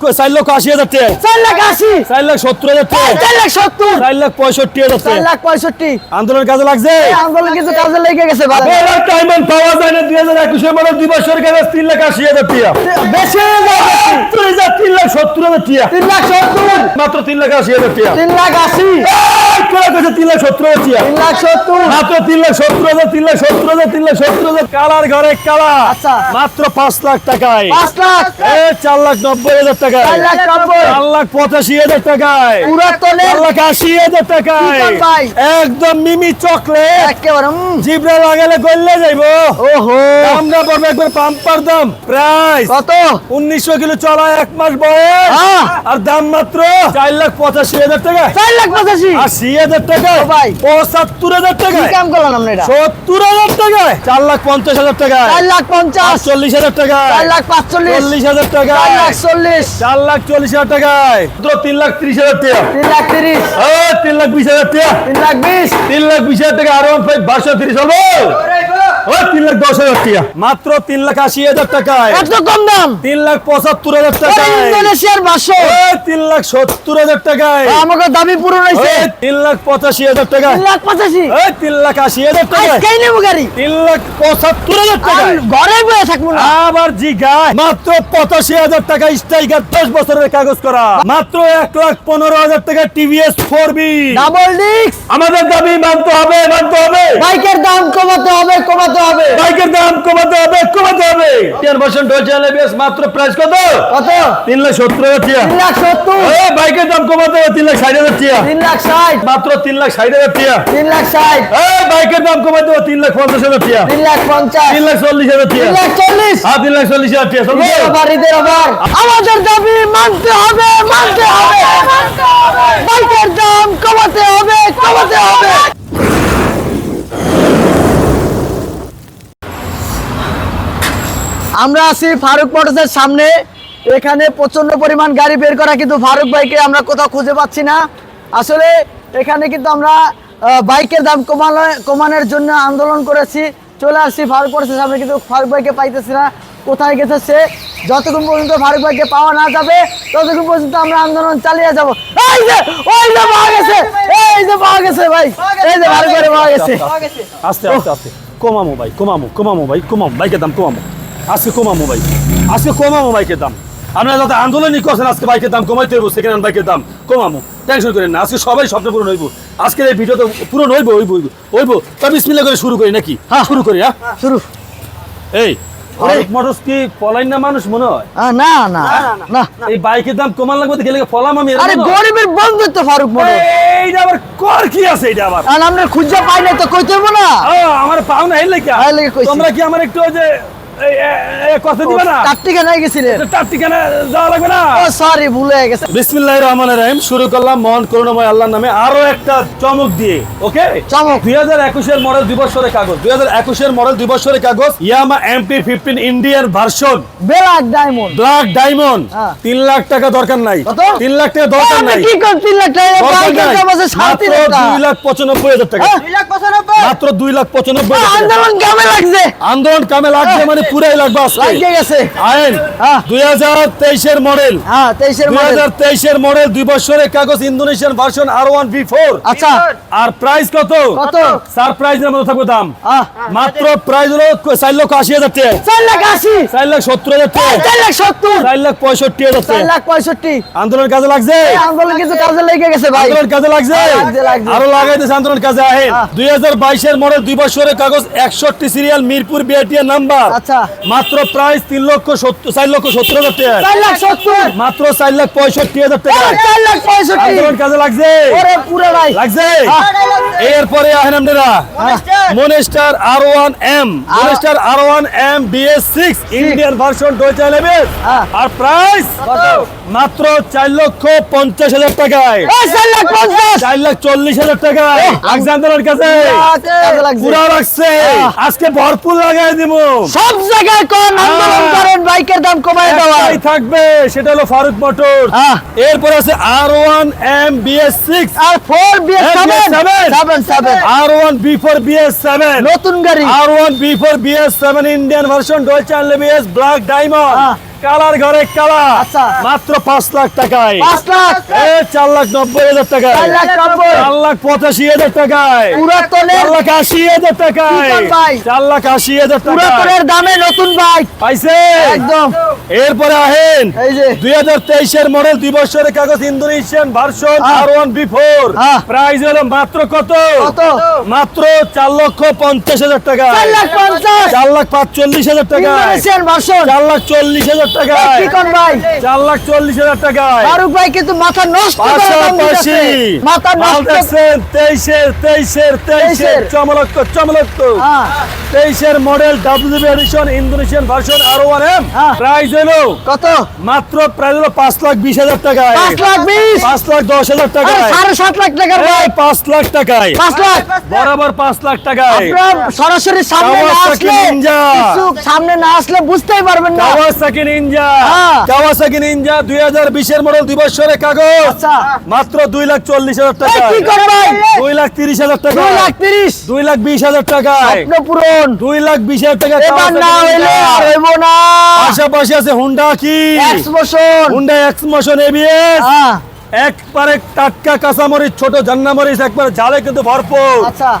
চার লক্ষ আশি হাজার টাকা চার লাখ আশি চার লাখ সত্তর হাজার টাকা চার লাখ সত্তর চার লাখ পঁয়ষট্টি হাজার চার লাখ পঁয়ষট্টি আন্দোলন কাজে লাগছে আন্দোলন কিছু কাজে লেগে গেছে পাওয়া যায় না দুই হাজার একুশের মডেল দুই বছর তিন লাখ আশি হাজার টাকা বেশি হয়ে তিন লাখ সত্তর হাজার টাকা তিন লাখ সত্তর মাত্র তিন লাখ আশি হাজার টাকা তিন লাখ আশি তিন লাখ সত্তর হাজার টাকা তিন লাখ সত্তর মাত্র তিন লাখ সত্তর হাজার তিন লাখ সত্তর হাজার তিন লাখ সত্তর হাজার কালার ঘরে কালা আচ্ছা। মাত্র পাঁচ লাখ টাকায় পাঁচ লাখ চার লাখ নব্বই হাজার টাকায়? চার লাখ চার পঁচাশি হাজার টাকায়। চার লাখ আশি হাজার টাকায়। একদম মিমি চকলেট। জিবরা লাগালে গললে যাইবো। ওহো। দামটা পড়বে একবার পাম্পার দাম প্রাইস কত? উনিশশো কিলো চলা এক মাস বয়স। আর দাম মাত্র চার লাখ পঁচাশি হাজার টাকা চার লাখ পঁচাশি? আশি হাজার টাকা। পঁচাত্তর হাজার টাকা কাম করলাম আমরা এটা? সত্তর হাজার টাকায়। চার লাখ পঞ্চাশ হাজার টাকা চার লাখ পঞ্চাশ। চল্লিশ হাজার টাকায়। চার লাখ পাঁচচল্লিশ। চল্লিশ হাজার চার টাকায় লাখ চল্লিশ। চার লাখ চল্লিশ হাজার টাকায়। মাত্র তিন লাখ ত্রিশ হাজার টাকা। তিন লাখ তিরিশ। ও, তিন লাখ বিশ হাজার টাকা। তিন লাখ বিশ। তিন লাখ বিশ হাজার টাকা আরও ফাইভ বারোশো তিরিশ হব ও তিন লাখ দশ হাজার টাকা। মাত্র তিন লাখ আশি হাজার টাকায়। এত কম দাম। তিন লাখ পঁচাত্তর হাজার টাকায়। ইন্দোনেশিয়ার বাসো তিন লাখ সত্তর হাজার টাকায়। আমাকে দাবি পূরণ হয়েছে। তিন লাখ পঁচাশি হাজার টাকায়। তিন লাখ পঁচাশি। ও, তিন লাখ আশি হাজার টাকায়। আজকেই নেব গাড়ি। তিন লাখ পঁচাত্তর হাজার আর ঘরে বসে থাকব না। আবার জি গায় মাত্র পঁচাশি হাজার টাকা স্ট্রাইকার দশ বছরের কাগজ করা। মাত্র এক লাখ পনেরো হাজার টাকা TVS four V. Double disc আমাদের দাবি মানতে হবে মানতে হবে। বাইকের দাম কমাতে হবে কমাতে হবে বাইকের দাম কমাতে হবে কমাতে হবে টেন পার্সেন্ট হয়েছে এলএবিএস মাত্র প্রাইস কত কত তিন লাখ সত্তর হাজার টাকা তিন লাখ সত্তর বাইকের দাম কমাতে হবে তিন লাখ ষাট হাজার টাকা তিন লাখ ষাট মাত্র তিন লাখ ষাট হাজার টাকা তিন লাখ ষাট বাইকের দাম কমাতে হবে তিন লাখ পঞ্চাশ হাজার টাকা তিন লাখ পঞ্চাশ তিন লাখ চল্লিশ হাজার তিন লাখ চল্লিশ হ্যাঁ তিন লাখ চল্লিশ হাজার টাকা চলবে? অফার আমাদের দাবি মানতে হবে মানতে হবে বাইকের দাম কমাতে হবে কমাতে হবে আমরা আছি ফারুক মোটরসের সামনে। এখানে প্রচণ্ড পরিমাণ গাড়ি বের করা কিন্তু ফারুক বাইকে আমরা কোথাও খুঁজে পাচ্ছি না। আসলে এখানে কিন্তু আমরা বাইকের দাম কমানো, কমানোর জন্য আন্দোলন করেছি। চলে আসছি ফারুক মোটরসের সামনে কিন্তু ফারুক বাইকে পাইতেছি না। কোথায় গেছে সে? যতক্ষণ পর্যন্ত ফারুক ভাইকে পাওয়া না যাবে, ততক্ষণ পর্যন্ত আমরা আন্দোলন চালিয়ে যাব। পাওয়া গেছে পাওয়া গেছে ভাই। যে ভাই পাওয়া গেছে। কমামো ভাই, কমামো কমামো ভাই, কমামো, বাইকের দাম কমামো। আজকে কমামো ভাই। আজকে কমামো বাইকের দাম। আপনারা যাতে আন্দোলনই করছেন আজকে বাইকের দাম কমাইতে হইব সেকেন্ড হ্যান্ড বাইকের দাম। কমামো টেনশন করেন না। আজকে সবাই স্বপ্ন পূরণ হইব। আজকের এই ভিডিও তো পূরণ হইব হইব হইব হইব। তবে বিসমিল্লাহ করে শুরু করি নাকি? হ্যাঁ। শুরু করি হ্যাঁ? শুরু। এই ফারুক মোটরস কি পলাইন না মানুষ মনে হয়? না না না এই বাইকের দাম কমান লাগবে তো গেলে ফলাম আমি এরকম আরে না। গরিবের বন্ধুত্ব ফারুক মোটর এইটা আবার কর কি আছে এটা আবার? আর আমরা খুঁজে পাই না তো কইতে হইবো না। আমার পাও না এই লেগে। তোমরা কি আমার একটু ওই যে এই, এ- এ- কথা দিবে না? কাটটি কেন গেছিলেন। তার ঠিকানা যাওয়া লাগবে না? ও সরি ভুলে গেছে। বিসমিল্লাহির রহমানির রহিম শুরু করলাম মহান করুণাময় আল্লাহর নামে আরও একটা চমক দিয়ে ওকে? চমক। দুই হাজার মডেল দুই বছরের কাগজ দুই হাজার মডেল দুই বছরের কাগজ Yamaha MP fifteen Indian version. Black diamond. Black diamond. তিন লাখ টাকা দরকার নাই। কত? লাখ টাকা দরকার নাই। কি লাখ টাকা? মাত্র লাখ টাকা। দুই লাখ পঁচানব্বই হাজার টাকা? মাত্র দুই লাখ পঁচানব্বই হাজার টাকা। আন্দোলন কেমন লাগছে। আন্দোলন কামে লাগছে মানে পুরাই লাগবে লাগিয়ে গেছে। আইন হ্যাঁ। দুই হাজার তেইশের মডেল। হ্যাঁ তেইশের দুই মডেল হাজার তেইশের মডেল দুই বছরের কাগজ Indonesian version R one B four আচ্ছা। আর প্রাইস কত? কত? সারপ্রাইজের মতো থাকবে দাম। মাত্র প্রাইস হলো চার লক্ষ আশি হাজার টাকা। চার লাখ আশি। চার লাখ সত্তর হাজার টাকা। চার লাখ সত্তর। চার লাখ পঁয়ষট্টি হাজার চার লাখ পঁয়ষট্টি। আন্দোলন কাজে লাগছে? আন্দোলন কিন্তু কাজে লেগে গেছে ভাই। আন্দোলন কাজে লাগছে। আরও লাগাইতেছে আন্দোলন কাজে। আহেন হ্যাঁ। দুই হাজার বাইশের মডেল দুই বছরের কাগজ একষট্টি সিরিয়াল মিরপুর বিআরটিএর নাম্বার আচ্ছা। মাত্র প্রাইস তিন লক্ষ সত্তর চার লক্ষ সত্তর হাজার টাকা। চার লাখ সত্তর। মাত্র চার লাখ পঁয়ষট্টি হাজার টাকা। চার লাখ পঁয়ষট্টি। কাজে লাগছে? পুরো ভাই। লাগছে? হ্যাঁ। এরপরে আহেন আপনারা। Monster. R one M monster R one M BS six Indian version eleven হ্যাঁ। আর প্রাইস মাত্র চার লক্ষ পঞ্চাশ হাজার টাকায়। চার লাখ চল্লিশ হাজার টাকায়। লাগছে আন্দোলনের কাছে। লাগছে পুরা রাখছে। হ্যাঁ। আজকে ভরপুর লাগাই দিব। সব জায়গায় কোন আন্দোলন হ্যাঁ। করেন বাইকের দাম কমায় দেওয়া। একটাই থাকবে সেটা হলো ফারুক মোটর। হ্যাঁ। এরপর আছে R one M BS six R four BS হ্যাঁ, seven BS7 seven seven R one V four BS seven নতুন গাড়ি। R one V four BS seven Indian version Deutsche unlimited black diamond হ্যাঁ। Colour ঘরে কালা আচ্ছা। মাত্র পাঁচ লাখ টাকায়। পাঁচ লাখ? চার লাখ নব্বই হাজার টাকায়। চার লাখ পঁচাশি হাজার টাকায়। চার লাখ আশি হাজার টাকায়। চার লাখ আশি হাজার পুরাতনের দামে নতুন বাইক পাইছে? একদম। এরপরে আহেন। এই যে। দুই হাজার তেইশের মডেল দুই বছরের কাগজ Indonesian version. R one V four. Price হলো মাত্র কত? মাত্র চার লক্ষ পঞ্চাশ হাজার টাকা চার লাখ চার লাখ পাঁচচল্লিশ হাজার টাকা চার লাখ চল্লিশ হাজার টাকা কি কোন ভাই। চার লাখ চল্লিশ হাজার টাকায়। ফারুক ভাই কিন্তু মাথা নষ্ট পাশাপাশি মাথা নষ্ট তেইশের তেইশের তেইশের। চমলক্ষ হ্যাঁ। তেইশের model W edition Indonesian version R one M. Price হলো কত? মাত্র প্রাইস হলো পাঁচ লাখ বিশ হাজার টাকায়। পাঁচ লাখ বিশ? পাঁচ লাখ দশ হাজার টাকায়। সাড়ে সাত লাখ টাকার পাঁচ লাখ টাকায়। পাঁচ লাখ? বরাবর পাঁচ লাখ টাকায়। সরাসরি সামনে না আসলে সামনে না আসলে বুঝতেই পারবেন না। Kawasaki Ninja. কাওয়াসাকি নিনজা দুই হাজার বিশের মডেল দুই বছরের কাগজ। আচ্ছা। মাত্র দুই লাখ চল্লিশ হাজার টাকা কি করে ভাই? দুই লাখ তিরিশ হাজার টাকা দুই লাখ তিরিশ। দুই লাখ বিশ হাজার টাকায়। স্বপ্ন পূরণ দুই লাখ বিশ হাজার টাকা এবার না হইলে আর হইব না পাশাপাশি আছে হুন্ডা কি? X motion Honda X motion ABS একবারে টাটকা কাঁচামরিচ ছোট জান্নামরিচ একবার ঝালে কিন্তু ভরপুর। আচ্ছা।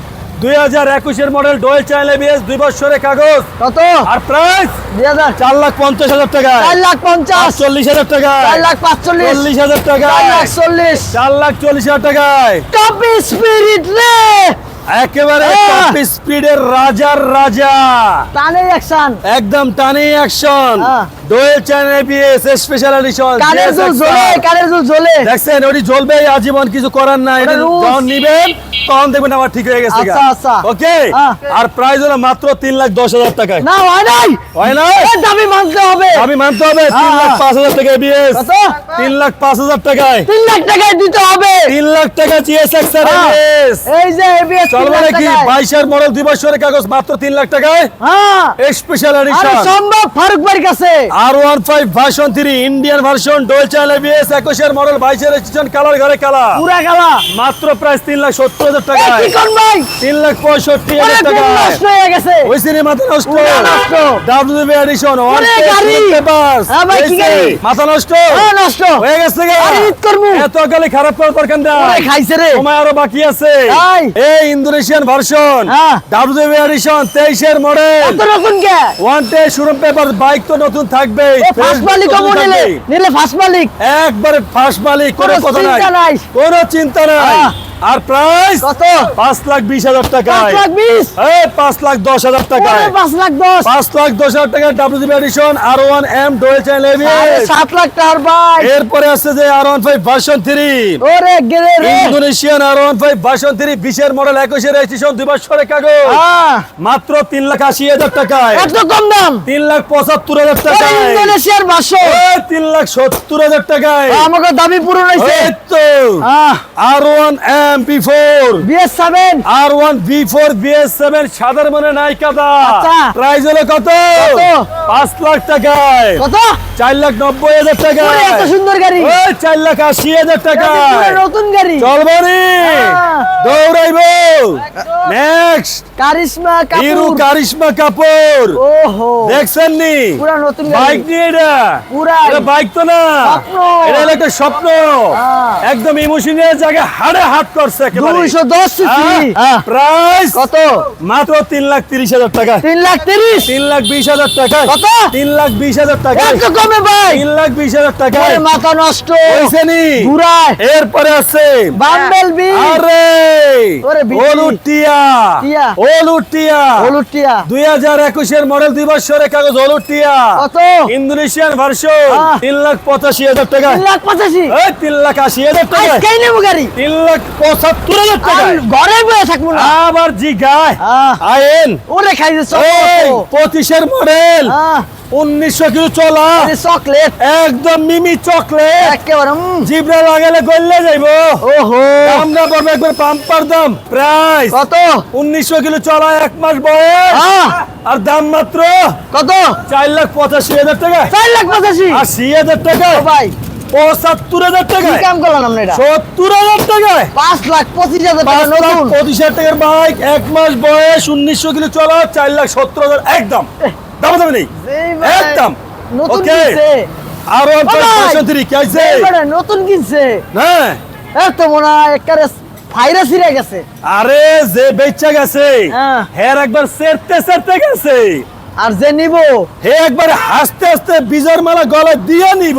দুই হাজার একুশের মডেল ডোয়েল চাইল এবিএস দুই বছরের কাগজ। কত? আর প্রাইস দুই হাজার। চার লাখ পঞ্চাশ হাজার টাকা চার লাখ পঞ্চাশ। চল্লিশ হাজার টাকা চার লাখ পাঁচচল্লিশ। চল্লিশ হাজার টাকা চার লাখ চল্লিশ। চার লাখ চল্লিশ হাজার টাকায়। টপ স্পিরিট রে! একেবারে আহ! স্পিডের রাজার রাজা। টানে অ্যাকশন একদম টানি action. Dual channel ABS special edition কানের জ্বলে কানের জ্বলে। দেখছেন ওটি জ্বলবে আজীবন কিছু করার নাই। এটা। যখন নিবেন তখন দেখবেন আমার ঠিক হয়ে গেছে আচ্ছা, আচ্ছা। ওকে। আর প্রাইস হলো মাত্র তিন লাখ দশ হাজার টাকায়। না হয় নাই? হয় না দাবি মানতে হবে। আমি মানতে হবে। তিন হ্যাঁ। লাখ পাঁচ হাজার টাকা এবিএস কত? তিন লাখ পাঁচ হাজার টাকায়। তিন লাখ টাকায় দিতে হবে। তিন লাখ টাকা জিএসএক্স হ্যাঁ। এই যে এবিএস চলবে নাকি বাইশের মডেল দুই বছরের কাগজ মাত্র তিন লাখ টাকায়? স্পেশাল এডিশন সম্ভব ফারুক ভাইয়ের কাছে। R one five version three Indian version dual channel ABS একুশের মডেল বাইশের স্টেশন কালার ঘরে কালা পুরা গেলা মাত্র প্রাইস তিন লাখ সত্তর হাজার এ টাকায়। কি কোন ভাই? তিন লাখ পঁয়ষট্টি হাজার টাকা নষ্ট গেছে। ওই সিনেমাতে নষ্ট। নষ্ট। ডাব্লিউবি এডিশন ওয়ান ওরে গাড়ি। পেপারস ভাই, কি গাড়ি? মাথা নষ্ট। নষ্ট। হয়ে গেছে গা? আরে ঈদ করব। এত গালি খারাপ করার দরকার ওরে খাইছে রে। আরও বাকি আছে? এই ইন্দোনেশিয়ান ভার্সন। হ্যাঁ। ডাব্লিউবি এডিশন তেইশের মডেল। এত নতুন কে? ওয়ান টে শোরুম পেপার বাইক তো নতুন থাকবে। ফার্স্ট মালিক কমো নিলে নিলে ফার্স্ট মালিক। একবারে ফার্স্ট মালিক কোনো কথা নাই। কোনো চিন্তা নাই। হ্যাঁ। আর প্রাইস কত? পাঁচ লাখ বিশ হাজার টাকায়। এই পাঁচ লাখ দশ হাজার টাকায়। ওরে পাঁচ লাখ দশ। পাঁচ লাখ দশ হাজার টাকা WB edition R one M dual channel ABS সাত লাখ টাকার বাইক এরপরে আছে যে R one five version three Indonesian R one five version three বিশের মডেল একুশের রেজিস্ট্রেশন দুই বছরের কাগজ। মাত্র তিন লাখ আশি হাজার টাকায়। এত কম দাম। তিন লাখ পঁচাত্তর হাজার টাকায়। ইন্দোনেশিয়ার এই তিন লাখ সত্তর হাজার টাকায়। আমাকে দাবি পূরণ হয়েছে। তো R one M P four BS seven R one V four BS seven সাদার মানে নাই কাদা আচ্ছা। প্রাইস হলো কত? পাঁচ লাখ টাকায়। কত? চার লাখ নব্বই হাজার টাকা এত সুন্দর গাড়ি। চার লাখ আশি হাজার টাকা নতুন গাড়ি। চলবনি। দৌড়াইব। Next Karizma Hero Karishma Kapoor. ওহো। দেখছেন নি? পুরা নতুন বাইক নিয়ে এটা। পুরা এটা বাইক তো না। স্বপ্ন। এটা একটা স্বপ্ন। হ্যাঁ। একদম ইমোশনের জায়গায় হাড়ে হাট করছে একেবারে। দুইশো দশ সিসি। প্রাইস কত? মাত্র তিন লাখ তিরিশ হাজার টাকা। তিন লাখ তিরিশ? তিন লাখ বিশ হাজার টাকা। কত? তিন লাখ বিশ হাজার টাকা। এত কমে ভাই। তিন লাখ বিশ হাজার টাকা। ওরে মাথা নষ্ট। হয়েছে নি? ঘুরায়। এরপরে আছে। বাম্বেল বি আরে! ওরে হলুটিয়া। টিয়া। দুই হাজার একুশের মডেল দুই বছরের কাগজ হলুটিয়া। কত? ইন্দোনেশিয়ান ভার্সন আহ। তিন লাখ পঁচাশি হাজার টাকা। তিন লাখ পঁচাশি। এই তিন লাখ আশি হাজার টাকা। আজকেই নেব গাড়ি। তিন লাখ পঁচাত্তর হাজার টাকা। ঘরে বসে থাকব না। আবার জি গায় আয়েন। ওরে খাইছে এই চকলেট পঁচিশের মডেল উনিশশো কিলো চলা। চকলেট। একদম মিমি চকলেট। একেবারে জিবরা লাগালে গললে যাইবো। ওহো। আমরা একবার পাম্পার দাম। প্রাইস। কত? উনিশশো কিলো চলা এক মাস বয়স। আহ, আর দাম মাত্র কত? চার লাখ পঁচাশি হাজার টাকা। চার লাখ পঁচাশি? আশি হাজার টাকা। ও ভাই। পঁচাত্তর হাজার টাকা। কাম করলাম আমরা এটা? সত্তর হাজার টাকায় পাঁচ লাখ পঁচিশ হাজার টাকা নতুন। পঁচিশ হাজার টাকার বাইক। এক মাস বয়স উনিশশো কিলো চলা চার লাখ সত্তর হাজার একদম। দাম দাম নেই একদম। নতুন কিনছে। আর ওয়ান ও ফাইভ ভাই, ভার্সন থ্রি কি আছে? এবারে নতুন কিনছে। হ্যাঁ এত মনে হয় ভাইরাস ফাইরা ছিঁড়ে গেছে। আরে যে বেচা গেছে হ্যাঁ। হের একবার সেরতে সেরতে গেছে। আর যে নিব হে একবার হাসতে হাসতে বিজর মালা গলায় দিয়ে নিব।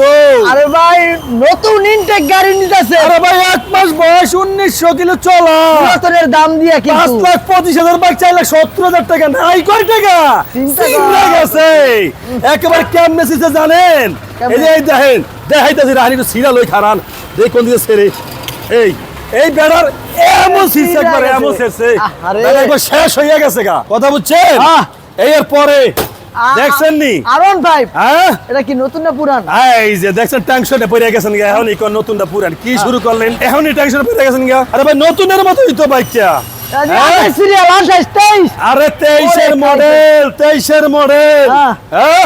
আরে ভাই নতুন ইনটেক গাড়ি নিতেছে। আরে ভাই এক মাস বয়স উনিশশো কিলো চলা। নতুনের দাম দিয়া পাঁচ কিন্তু লাখ পঁচিশ হাজার বাইক চাইলে সত্তর হাজার টাকা নাই কয় টাকা? টাকা। গেছে। একেবারে কেমনে সিসে জানেন? এই যে এই দেখেন দেখাইতেছি রাহানি একটু সিরা লই খারান। দেখ কোন দিকে ছেড়ে। এই এই বেড়ার এমন সিসে একবার এমন আরে। একবার শেষ হইয়া গেছে গা। কথা বুঝছেন। এই এর পরে দেখছেন নি? আরন ভাই হ্যাঁ? এটা কি নতুন না পুরান? এই যে দেখছেন টেনশনে পড়ে গেছেন গা এখনই নতুন পুরান। কি শুরু করলেন? এখনই টেনশনে পড়ে গেছেন গা আরে ভাই নতুনের মতোই তো বাইকটা হ্যাঁ? আরে তেইশের মডেল তেইশের মডেল হ্যাঁ। হ্যাঁ?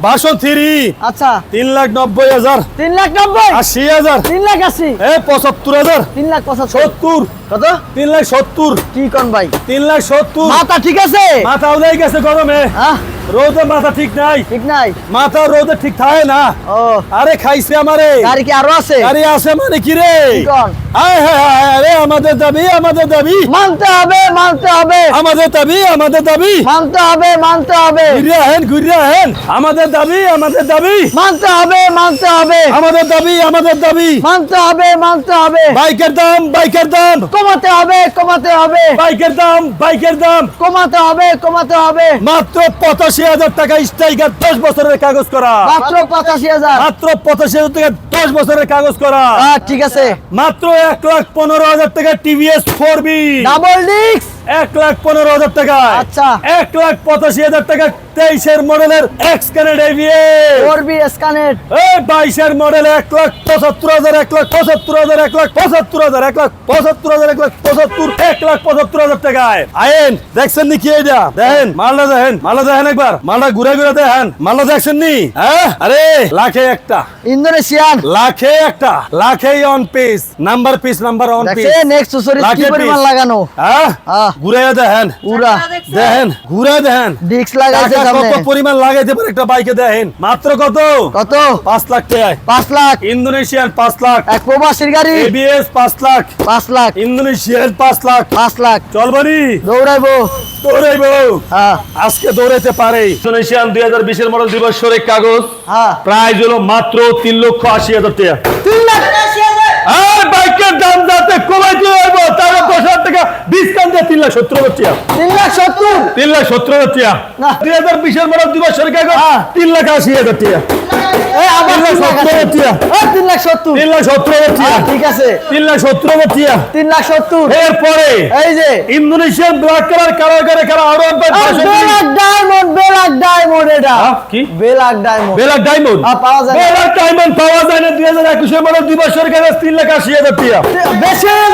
বাসন থ্রি। আচ্ছা। তিন লাখ নব্বই হাজার। তিন লাখ নব্বই? আশি হাজার। তিন লাখ আশি? এ পঁচাত্তর হাজার। তিন লাখ সত্তর। কত? তিন লাখ সত্তর। কি কন ভাই? তিন লাখ সত্তর। মাথা ঠিক আছে? মাথা উদয় গেছে গরমে। হ্যাঁ। রোদে মাথা ঠিক নাই? ঠিক নাই। মাথা রোদে ঠিক থাকে না? ও। আরে খাইছে আমারে। গাড়ি কি আরও আছে? আরে আছে মানে কি রে? আয় হায় হায় আরে আমাদের দাবি আমাদের দাবি। মানতে হবে মানতে হবে। আমাদের দাবি আমাদের দাবি। মানতে হবে মানতে হবে। ঘুরে আহেন ঘুরে আহেন। আমাদের দাবি আমাদের দাবি। মানতে হবে মানতে হবে। আমাদের দাবি আমাদের দাবি। মানতে হবে মানতে হবে। বাইকের দাম বাইকের দাম। কমাতে হবে কমাতে হবে। বাইকের দাম বাইকের দাম। কমাতে হবে কমাতে হবে। মাত্র পঁচাশি হাজার টাকা স্ট্রাইকার দশ বছরের কাগজ করা। মাত্র পঁচাশি হাজার। মাত্র পঁচাশি হাজার টাকা দশ বছরের কাগজ করা। ঠিক আছে। মাত্র এক লাখ পনেরো হাজার টাকা TVS four V. Double disc এক লাখ পনেরো হাজার টাকা। আচ্ছা। এক লাখ পঁচাশি হাজার টাকা তেইশের মডেলের এক্স কানেড এভিএস ফোর বি স্ক্যানেট এই বাইশের মডেল এক লাখ পঁচাত্তর হাজার এক লাখ পঁচাত্তর হাজার এক লাখ পঁচাত্তর হাজার এক লাখ পঁচাত্তর হাজার এক লাখ পঁচাত্তর এক লাখ পঁচাত্তর হাজার টাকায়। আইন দেখছেন নি কি এটা দেখেন মালটা দেখেন মালটা দেখেন একবার। মালটা ঘুরে ঘুরে দেখেন। মালটা দেখছেন নি? হ্যাঁ? আরে লাখে একটা। ইন্দোনেশিয়ান। লাখে একটা। লাখে one piece number piece number one piece next sorry কি পরিমাণ লাগানো? হ্যাঁ। ঘুরে দেখেন। পুরা দেখেন। ঘুরে দেখেন। ডিস্ক লাগাইছে সামনে কত পরিমাণ লাগাইতে পারে একটা বাইকে দেখেন। মাত্র কত? কত? পাঁচ লাখ টাকায়। পাঁচ লাখ। ইন্দোনেশিয়ান পাঁচ লাখ। এক প্রবাসীর গাড়ি। এবিএস পাঁচ লাখ। পাঁচ লাখ। ইন্দোনেশিয়ান পাঁচ লাখ। পাঁচ লাখ। চলবানি দৌড়াইবো। দৌড়াইব। হ্যাঁ। আজকে দৌড়াইতে পারে। ইন্দোনেশিয়ান দুই হাজার বিশের মডেল দুই বছরের কাগজ। হ্যাঁ। প্রাইস হলো মাত্র তিন লক্ষ আশি হাজার টাকা। তিন লাখ। আশি হাজার আর বাইকের দাম যাতে কমাই দিয়ে তাহলে তার প্রসাদ থেকে ডিসকাউন্ট দিয়ে তিন লাখ সত্তর টাকা তিন লাখ সত্তর? তিন লাখ সত্তর টাকা দুই হাজার বিশের মডেল দুই কাগজ হ্যাঁ। তিন লাখ আশি হাজার টাকা হ্যাঁ, এরপরে এই যে ইন্দোনেশিয়ান ব্ল্যাক কালার কালার করে কালার আরও একবার আর বেলাক ডায়মন্ড বেলাক ডায়মন্ড এটা হ্যাঁ, কি? বেলাক ডায়মন্ড বেলার ডায়মন্ড হ্যাঁ, পাওয়া যায় না। বেলার ডায়মন্ড পাওয়া যায় না দুই হাজার একুশের মডেল দুই বছরের কাগজ তিন লাখ আশি হাজার বেশি হয়ে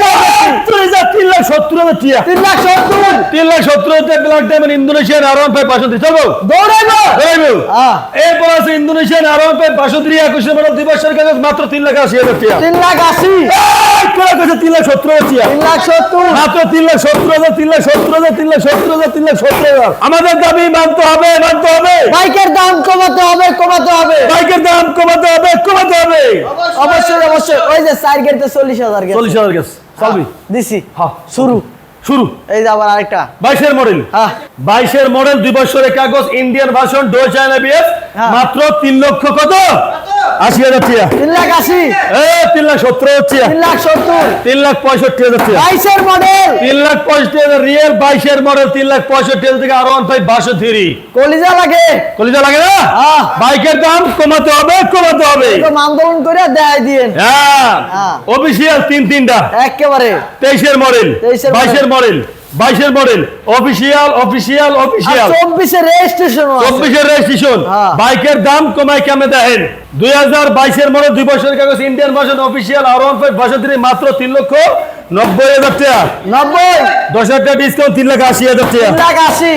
তিন লাখ সত্তর হাজার টাকা তিন লাখ সত্তর তিন লাখ সত্তর হাজার black diamond Indonesian R one five বাসন্তী চলো দৌড়াইবো দৌড়াইবো। হ্যাঁ এরপর আছে ইন্দোনেশিয়ান আর ওয়ান ফাইভ বাসন্তী একুশের মডেল দুই বছরের মাত্র তিন লাখ আশি হাজার টাকা তিন লাখ আশি? তিন লাখ সত্তর হাজার তিন লাখ সত্তর? মাত্র তিন লাখ সত্তর হাজার তিন লাখ সত্তর হাজার তিন লাখ সত্তর হাজার তিন লাখ সত্তর হাজার। আমাদের দাবি মানতে হবে মানতে হবে। বাইকের দাম কমাতে হবে কমাতে হবে। বাইকের দাম কমাতে হবে কমাতে হবে। অবশ্যই অবশ্যই। ওই যে সাইড গেটে চল্লিশ হাজার চল্লিশ হাজার গেছে। চলবি। দিছি। হ্যাঁ শুরু। শুরু। এই যে আবার আরেকটা। বাইশের মডেল হ্যাঁ। বাইশের মডেল দুই বছরের কাগজ ইন্ডিয়ান ভার্সন ডো চায়না হ্যাঁ। মাত্র তিন লক্ষ কত? আশি হাজার টাকা তিন লাখ আশি। তিন লাখ সত্তর টাকা তিন লাখ সত্তর। তিন লাখ পঁয়ষট্টি হাজার বাইশের মডেল তিন লাখ পঁয়ষট্টি হাজার রিয়েল বাইশের মডেল তিন লাখ পঁয়ষট্টি হাজার থেকে আর ওয়ান ফাইভ বাসো থ্রি কলিজা লাগে। কলিজা লাগে না? হ্যাঁ। বাইকের দাম কমাতে হবে কমাতে হবে। আন্দোলন করে দেয় দিয়েন। হ্যাঁ। হ্যাঁ। অফিসিয়াল তিন তিনটা। একেবারে। তেইশের মডেল বাইশের মডেল বাইশের মডেল অফিসিয়াল অফিসিয়াল অফিসিয়াল চব্বিশের রেজিস্ট্রেশন চব্বিশের রেজিস্ট্রেশন হ্যাঁ। বাইকের দাম কমায় কেমনে দেখেন? দুই হাজার বাইশের মডেল দুই বছরের কাগজ Indian version official R one five version three মাত্র তিন লক্ষ নব্বই হাজার টাকা। নব্বই? দশ হাজার টাকা ডিসকাউন্ট তিন লাখ আশি হাজার টাকা। আশি।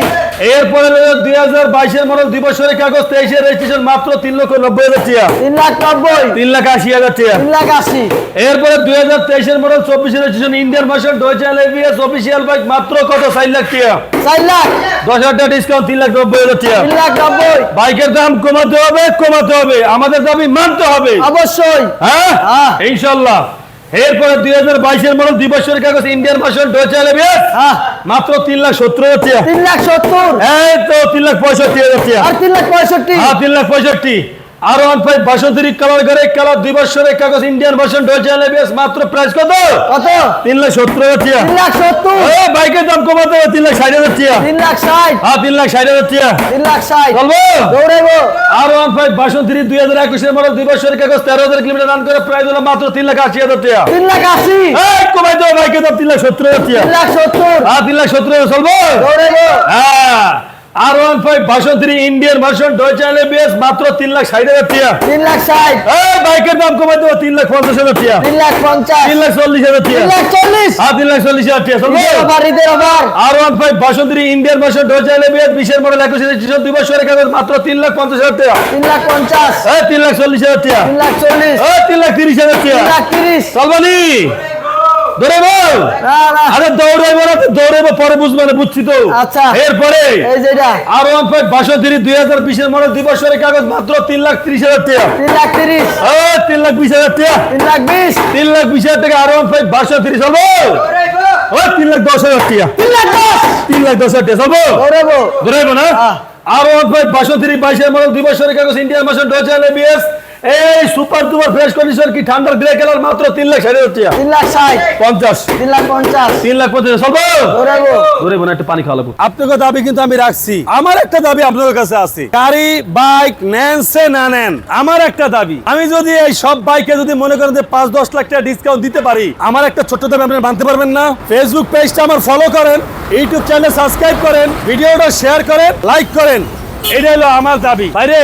এরপরে দুই হাজার বাইশের মডেল দুই বছরের কাগজ তেইশের রেজিস্ট্রেশন মাত্র তিন লক্ষ নব্বই হাজার টাকা। তিন লাখ নব্বই। তিন লাখ আশি হাজার টাকা। তিন লাখ আশি। এরপরে দুই হাজার তেইশের মডেল চব্বিশের রেজিস্ট্রেশন ইন্ডিয়ান ভার্সন ডয়েচাল এবিএস অফিসিয়াল বাইক মাত্র কত? চার লাখ টাকা। চার লাখ। দশ হাজার ডিসকাউন্ট তিন লাখ নব্বই হাজার টাকা। তিন লাখ নব্বই। বাইকের দাম কমাতে হবে কমাতে হবে। আমাদের দাবি মানতে হবে। অবশ্যই। হ্যাঁ? হ্যাঁ। ইনশাল্লাহ। এরপরে দুই হাজার বাইশের মডেল দুই বছরের কাগজ ইন্ডিয়ান ভার্সন এবিএস হ্যাঁ মাত্র তিন লাখ সত্তর হচ্ছে তিন লাখ সত্তর? এই তো তিন লাখ পঁয়ষট্টি হচ্ছে আর তিন লাখ পঁয়ষট্টি? হ্যাঁ তিন লাখ পঁয়ষট্টি। আর ওয়ান ফাইভ বাসন্তী কালার করে কালার দুই বছরের কাগজ ইন্ডিয়ান ভার্সন ডয়েচাল এবিএস মাত্র প্রাইস কত কত তিন লাখ সত্তর হাজার টাকা তিন লাখ সত্তর বাইকের দাম কমাতে হবে তিন লাখ ষাট হাজার টাকা তিন লাখ ষাট হ্যাঁ তিন লাখ ষাট হাজার টাকা তিন লাখ ষাট চলবো দৌড়াবো আর ওয়ান ফাইভ বাসন্তী দুই হাজার একুশের মডেল দুই বছরের কাগজ তেরো হাজার কিলোমিটার রান করে প্রাইস হলো মাত্র তিন লাখ আশি হাজার টাকা তিন লাখ আশি কমাই দেবো বাইকের দাম তিন লাখ সত্তর হাজার টাকা তিন লাখ সত্তর হ্যাঁ তিন লাখ সত্তর হাজার চলবো দৌড়াবো হ্যাঁ আর ওয়ান ফাইভ বাসন্তী ইন্ডিয়ান ভার্সন ডয়েচাল এবিএস মাত্র তিন লাখ ষাট হাজার টাকা তিন লাখ ষাট বাইকের দাম কমাই দেবো তিন লাখ পঞ্চাশ হাজার টাকা তিন লাখ পঞ্চাশ তিন লাখ চল্লিশ হাজার তিন টাকা লাখ চল্লিশ হ্যাঁ তিন লাখ চল্লিশ হাজার অফার আর ওয়ান ফাইভ বাসন্তী ইন্ডিয়ান ভার্সন ডয়েচাল এবিএস বিশের মডেল একুশ রেজিস্ট্রেশন দুই বছরের কাগজ মাত্র তিন লাখ পঞ্চাশ হাজার টাকা তিন লাখ পঞ্চাশ তিন লাখ চল্লিশ হাজার টাকা তিন লাখ চল্লিশ তিন লাখ তিরিশ হাজার তিন লাখ তিরিশ চলবানি না না। আরে দৌড়াইব না তো দৌড়াইব পরে বুঝবে না বুঝছি তো। আচ্ছা। এরপরে আর ওয়ান ফাইভ বাসন্তী দুই হাজার বিশের দুই কাগজ মাত্র তিন লাখ তিরিশ হাজার টাকা। তিন লাখ তিরিশ। তিন লাখ বিশ হাজার টাকা। তিন লাখ বিশ। তিন লাখ বিশ হাজার টাকা আর ওয়ান বাসন্তী চলবো ওই তিন লাখ দশ হাজার টাকা। তিন লাখ দশ। তিন লাখ দশ হাজার টাকা চলবো না হ্যাঁ। আর ওয়ান ফাইভ বাসন্তী বাইশের মডেল দুই বছরের কাগজ ইন্ডিয়ান ভার্সন ডয়েচাল এবিএস এই সুপার দুপার ফ্রেশ কন্ডিশন কি? ঠান্ডার গ্রে কালার মাত্র তিন লাখ ষাট টাকা। তিন লাখ ষাট। পঞ্চাশ। তিন লাখ পঞ্চাশ। তিন লাখ পঞ্চাশ। ধরে বোনা একটু পানি খাওয়াবো আপনাকে দাবি কিন্তু আমি রাখছি। আমার একটা দাবি আপনাদের কাছে আছে। গাড়ি বাইক নেন সে না নেন আমার একটা দাবি। আমি যদি এই সব বাইকে যদি মনে করেন যে পাঁচ দশ লাখ টাকা ডিসকাউন্ট দিতে পারি আমার একটা ছোট্ট দাবি আপনি মানতে পারবেন না। ফেসবুক পেজটা আমার ফলো করেন ইউটিউব চ্যানেল সাবস্ক্রাইব করেন ভিডিওটা শেয়ার করেন লাইক করেন। এটা হলো আমার দাবি। বাইরে,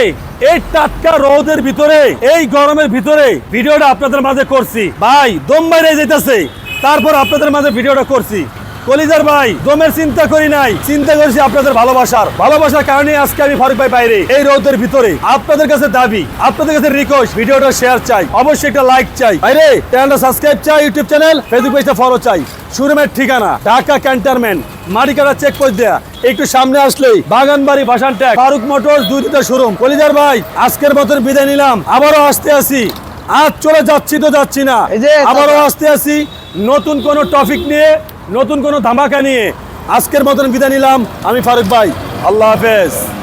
এই টাটকা রোদের ভিতরে, এই গরমের ভিতরে ভিডিওটা আপনাদের মাঝে করছি। ভাই, দম বাইরে যেতেছে তারপর আপনাদের মাঝে ভিডিওটা করছি। কলিজার ভাই, দমের চিন্তা করি নাই। চিন্তা করেছি আপনাদের ভালোবাসার। ভালোবাসার কারণে আজকে আমি ফারুক ভাই বাইরে। এই রোদের ভিতরে আপনাদের কাছে দাবি, আপনাদের কাছে রিকোয়েস্ট ভিডিওটা শেয়ার চাই। অবশ্যই একটা লাইক চাই। বাইরে, চ্যানেলটা সাবস্ক্রাইব চাই ইউটিউব চ্যানেল ফেসবুক পেজটা ফলো চাই। শোরুমের ঠিকানা, ঢাকা ক্যান্টনমেন্ট মারিকাটা চেক পোস্ট দেয়া। একটু সামনে আসলেই বাগানবাড়ি ভাসান ট্যাগ ফারুক মোটর দুই দুটা শোরুম। কলিজার ভাই আজকের মতন বিদায় নিলাম। আবারও আসতে আসি। আজ চলে যাচ্ছি তো যাচ্ছি না। এই যে আবারও আসতে আসি নতুন কোনো টপিক নিয়ে নতুন কোনো ধামাকা নিয়ে। আজকের মতন বিদায় নিলাম। আমি ফারুক ভাই আল্লাহ হাফেজ।